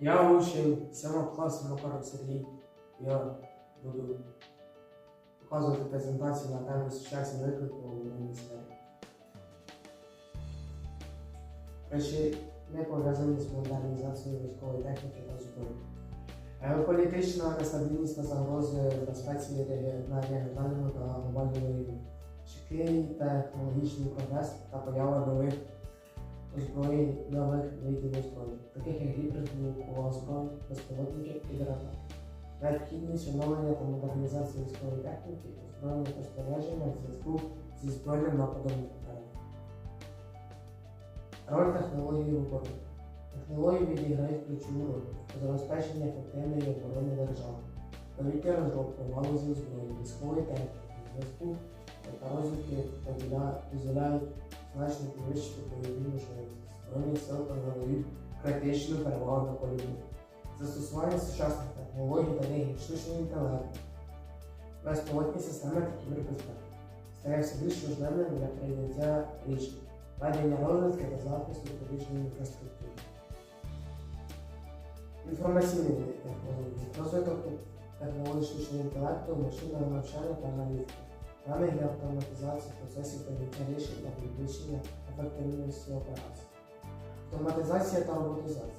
Я учень 7 класу Макаров Сергій. Я буду показувати презентацію на тему сучасні виклики у воєнній сфері. Речі не пов'язані з модернізацією військової техніки та зброї. Геополітична нестабільність та загрози безпеці на регіональному та глобальному рівні. Швидкий технологічний прогрес та поява нових озброєнь нових видів озброєнь, таких як гібридна зброї, безпілотники і ракети. Необхідність оновлення та модернізації військової техніки, озброєння та спорядження в зв'язку зі збройним нападом на Україну. Роль технології в обороні. Технології відіграють ключову роль у забезпеченні ефективної оборони держави. Новітня розробка в галузі зброї, військової техніки, зв'язку та розвідки дозволяють значно підвищити бойові можливості сил та надають критичну перевагу на полі. Застосування сучасних технологій та технік штучного інтелекту, безпілотні системи та кібербезпеки стає все більш важливим для прийняття рішень, ведення розвитки та захисту критичної інфраструктури. Інформаційні технології, розвиток технологій штучного інтелекту, машинного навчання та аналітики, даних для автоматизації процесів прийняття рішень та підвищення ефективності операцій. Автоматизація та роботизація.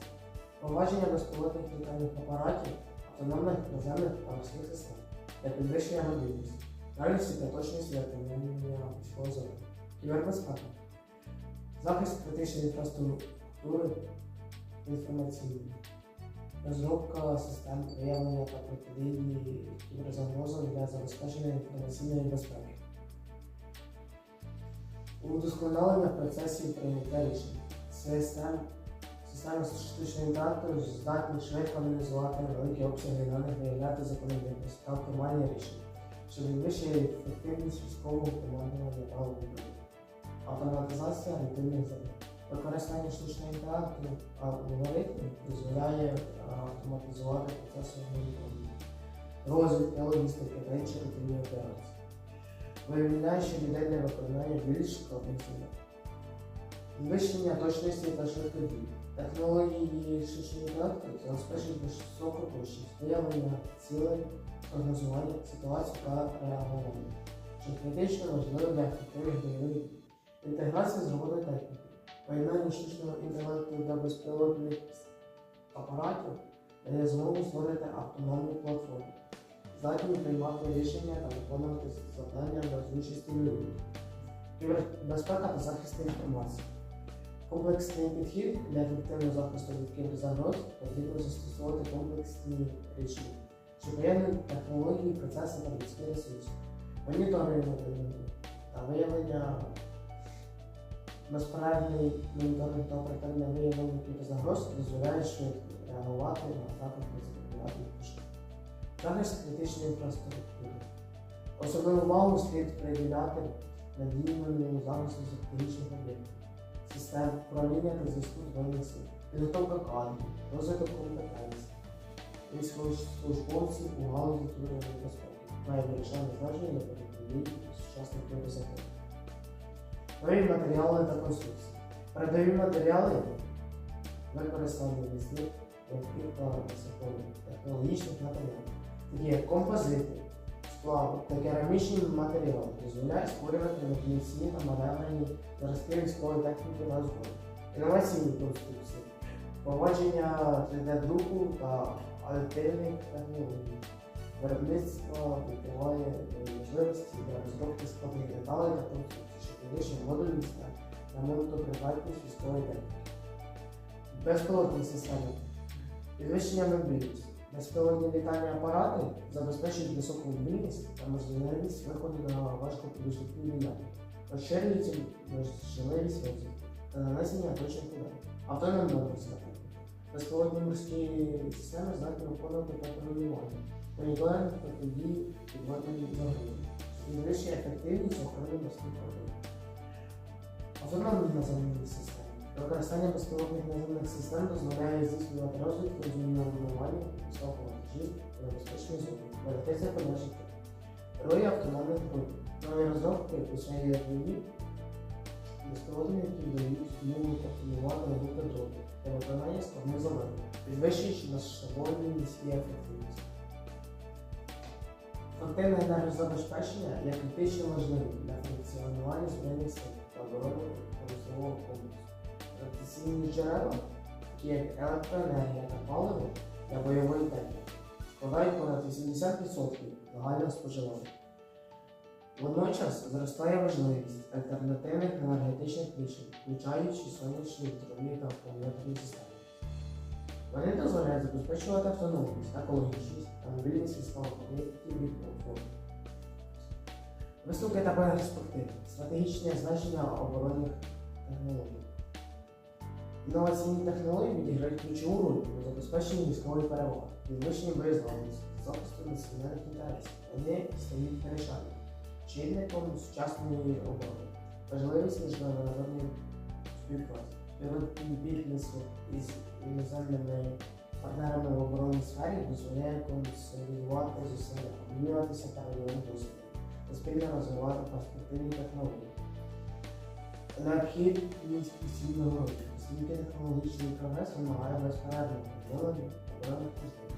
Впровадження безпілотних літальних апаратів, автономних наземних та морських систем для підвищення мобільності, дальності та точності виконання військової зони. Кібербезпека. Захист критичної інфраструктури інформаційної. Розробка систем виявлення та протидії кіберзагрозам для забезпечення інформаційної безпеки. Удосконалення процесів прийняття рішень. Систем, системи штучного інтелекту здатні швидко аналізувати великі обсяги даних, виявляти закономірності та оптимальні рішення, що підвищує ефективність військового командування та оборони. Автоматизація рутинних завдань. Використання штучного інтелекту алгоритмів дозволяє автоматизувати процеси моніторингу, розвідки, логістики та інші рутинні операції, виявляючи людей для виконання більш складних завдань. Точності та швидкодії. Технології штучного інтелекту забезпечують високу точність виявлення цілей, прогнозування ситуацій та реагування, що критично важливо для ефективних бойових дій. Інтеграція з роботою техніки. Поєднання штучного інтелекту та безпілотних апаратів дає змогу створити автономну платформу, здатні приймати рішення та виконувати завдання без участі людей. Кібербезпека та захист інформації. Комплексний підхід для ефективного захисту від кіберзагроз потрібно застосовувати комплексні рішення, що поєднують технології, процеси та людські ресурси, моніторинг та виявлення безперервний моніторинг та оперативне виявлення кіберзагроз дозволяє швидко реагувати на атаки безпілотних пошкоджень. Захист критичної інфраструктури. Особливу увагу слід приділяти надійному захисту стратегічних об'єктів, систем управління та зв'язку збройних сил, підготовка кадрів, розвиток компетенцій, військовослужбовців у галузі кіберної безпеки має вирішальне значення для протидії сучасних кіберзагроз. Нові матеріали та конструкції. Передові матеріали використання лісних, легких та високих технологічних матеріалів, такі як композити, сплави та керамічні матеріали, дозволяють створювати механічні та маневрені зразки військової техніки на зброї, інноваційні конструкції, впровадження 3D-друку та адитивних технологій. Виробництво відкриває можливості для розробки складних деталей та конструкцій, що підвищує модульність та ремонтопридатність військової техніки. Безпілотні системи. Підвищення мобільності. Безпілотні літальні апарати забезпечують високу мобільність та можливість виходу на важкопідвищені ділянки, розширюється можливість розвитку та нанесення точних ударів. Автономна. Безпілотні морські системи здатні виконувати патрулювання, моніторинг протидії підводної загрози, підвищує ефективність охорони морських кордонів. Автономні наземні системи. Використання безпілотних наземних систем дозволяє здійснювати розвитку змінування високого вантажів та небезпечної зони, берегтися подальших Ролі автономних груп. Нові розробки включає рівні безпілотні, які дають змогу контролювати групи дронів, для виконання складних завдань, підвищуючи масштабованість і ефективність. Ефективне енергозабезпечення є критично важливим для функціонування збройних сил та оборони промислового комплексу. Традиційні джерела, такі як електроенергія та паливо для бойової техніки, складають понад 80% загального споживання. Водночас зростає важливість альтернативних енергетичних рішень, включаючи сонячні вітрові та акумуляторні системи. Вони дозволяють забезпечувати автономність, екологічність та мобільність військових об'єктів і платформ. Висновки та перспективи. Стратегічне значення оборонних технологій. Інноваційні технології відіграють ключову роль у забезпеченні військової переваги, підвищенні боєздатності захисту національних інтересів. Вони стають вирішальними чинником сучасної оборони. Важливість міжнародної співпраці, співробітництво із іноземними партнерами в оборонній сфері дозволяє консолідувати зусилля, обмінюватися паралельним досвідом та спільно розвивати перспективні технології. Необхідність постійного розвитку, оскільки технологічний прогрес вимагає безперервного відновлення оборонних можливостей,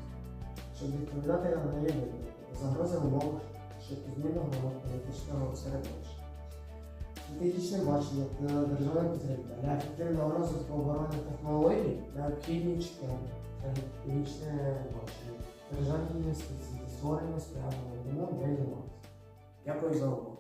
щоб відповідати на нові виклики та загрози в умовах швидкозмінного політичного середовища. Стратегічне бачення та державна підтримка для ефективного розвитку оборонних технологій необхідні чітке стратегічне бачення, державні інвестиції та створення умов для інновацій. Дякую за увагу.